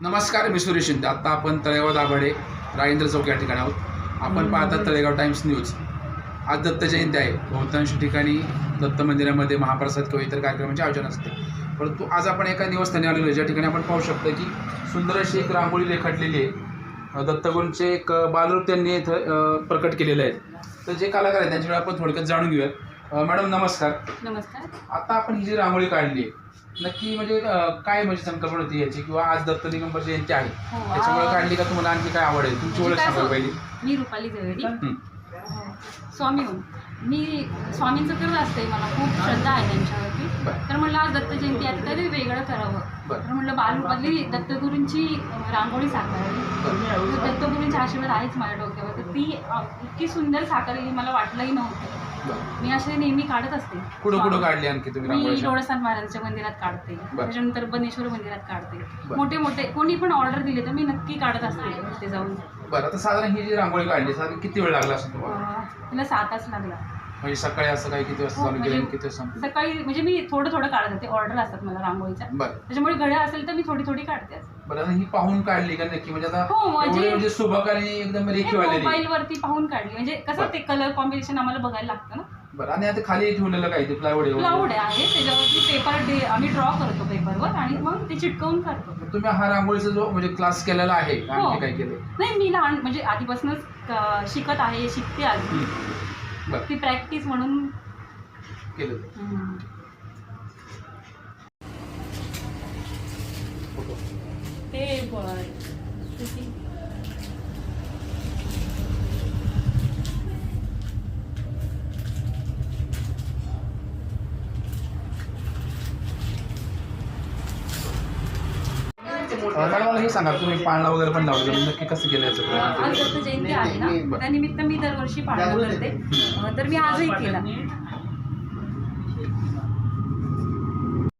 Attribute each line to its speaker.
Speaker 1: नमस्कार मी सुरेश शिंदे. आता आपण तळेगाव दाभाडे राजेंद्र चौक या ठिकाणी आहोत. आपण पाहतात तळेगाव टाइम्स न्यूज. आज दत्त जयंती आहे. बहुतांश ठिकाणी दत्त मंदिरामध्ये महाप्रसाद किंवा इतर कार्यक्रमांचे आयोजन असते. परंतु आज आपण एका निवासस्थानी आलेलो आहे. ज्या ठिकाणी आपण पाहू शकतो की सुंदर अशी एक रांगोळी रेखाटलेली आहे. दत्तगुरूंचे एक बालरूप त्यांनी इथं प्रकट केलेलं आहे. तर जे कलाकार आहेत त्यांच्याकडे आपण थोडक्यात जाणून घेऊयात. मॅडम नमस्कार.
Speaker 2: नमस्कार.
Speaker 1: आता आपण ही जी रांगोळी काढली आहे नक्की म्हणजे अं, काय म्हणजे संकल्पना होती याची? किंवा आज दत्त दिगंबर जयंती आहे.
Speaker 2: हो,
Speaker 1: त्याच्यामुळे काढली का तुम्हाला आणखी काय आवड आहे? तुमची
Speaker 2: म्हणजे
Speaker 1: ओळख
Speaker 2: काय
Speaker 1: सांगा पहिली.
Speaker 2: मी रुपाली जवेरी
Speaker 1: हं.
Speaker 2: स्वामी होऊन मी स्वामींचं करत असते मला खूप श्रद्धा आहे त्यांच्यावरती. तर म्हणलं आज दत्त जयंती आहे तर काहीतरी वेगळं करावं.
Speaker 1: बरं.
Speaker 2: तर म्हणलं बालरूपातली दत्तगुरूंची अं, रांगोळी साकारली. तर दत्तगुरूंचे आशीर्वाद आहेच माझ्या डोक्यावर. तर ती अं, इतकी सुंदर साकारलेली मला वाटलंही नव्हतं. मी असे नेहमी काढत असते.
Speaker 1: कुठं कुठं काढली आणखी तुम्ही
Speaker 2: मी डोळसांत महाराजांच्या मंदिरात काढते. त्याच्यानंतर बनेश्वर मंदिरात काढते.
Speaker 1: बरं.
Speaker 2: मोठे मोठे कोणी पण ऑर्डर दिले तर मी नक्की काढत असते तिथे जाऊन.
Speaker 1: बरं आता साधारण ही जी रांगोळी काढली साधारण किती वेळ लागला असं तुम्हाला?
Speaker 2: अं, तिला सात तास लागला.
Speaker 1: म्हणजे सकाळी असं काही किती वाजता
Speaker 2: हो,
Speaker 1: चालू केलं
Speaker 2: म्हणजे-
Speaker 1: आणि किती वाजता
Speaker 2: सकाळी म्हणजे मी थोडं थोडं काढत होते. ऑर्डर असतात मला रांगोळीच्या.
Speaker 1: बरं.
Speaker 2: त्याच्यामुळे घड्या असेल तर मी थोडी थोडी काढते.
Speaker 1: बरं आता ही पाहून काढली का नक्की? म्हणजे आता
Speaker 2: हो,
Speaker 1: एवढी म्हणजे सुबक आणि एकदम
Speaker 2: मोबाईल वरती पाहून काढली. म्हणजे कसं
Speaker 1: बरं.
Speaker 2: ते कलर कॉम्बिनेशन आम्हाला बघायला लागतं ना.
Speaker 1: बरं आणि आता खाली ठेवलेलं काय? ते प्लायवूड
Speaker 2: क्लाउड आहे. त्याच्यावरती पेपर आम्ही ड्रॉ करतो पेपरवर आणि मग ते चिटकवून करतो.
Speaker 1: तुम्ही हा रांगोळीचा जो म्हणजे क्लास केलेला आहे
Speaker 2: हो.
Speaker 1: आणखी काय केलं?
Speaker 2: नाही मी लहान म्हणजे आधीपासूनच अं, शिकत आहे शिकते आधी.
Speaker 1: बरं.
Speaker 2: ती प्रॅक्टिस म्हणून
Speaker 1: केलं.
Speaker 2: हम्म. ते बर किती-
Speaker 1: मॅडम मला हे सांगा तुम्ही पाळणा वगैरे पण लावलं नक्की कसं केलं याचं
Speaker 2: आज? दत्त जयंती आहे ना? त्यानिमित्त मी दरवर्षी पाळणा करते. अं, तर मी आजही केला.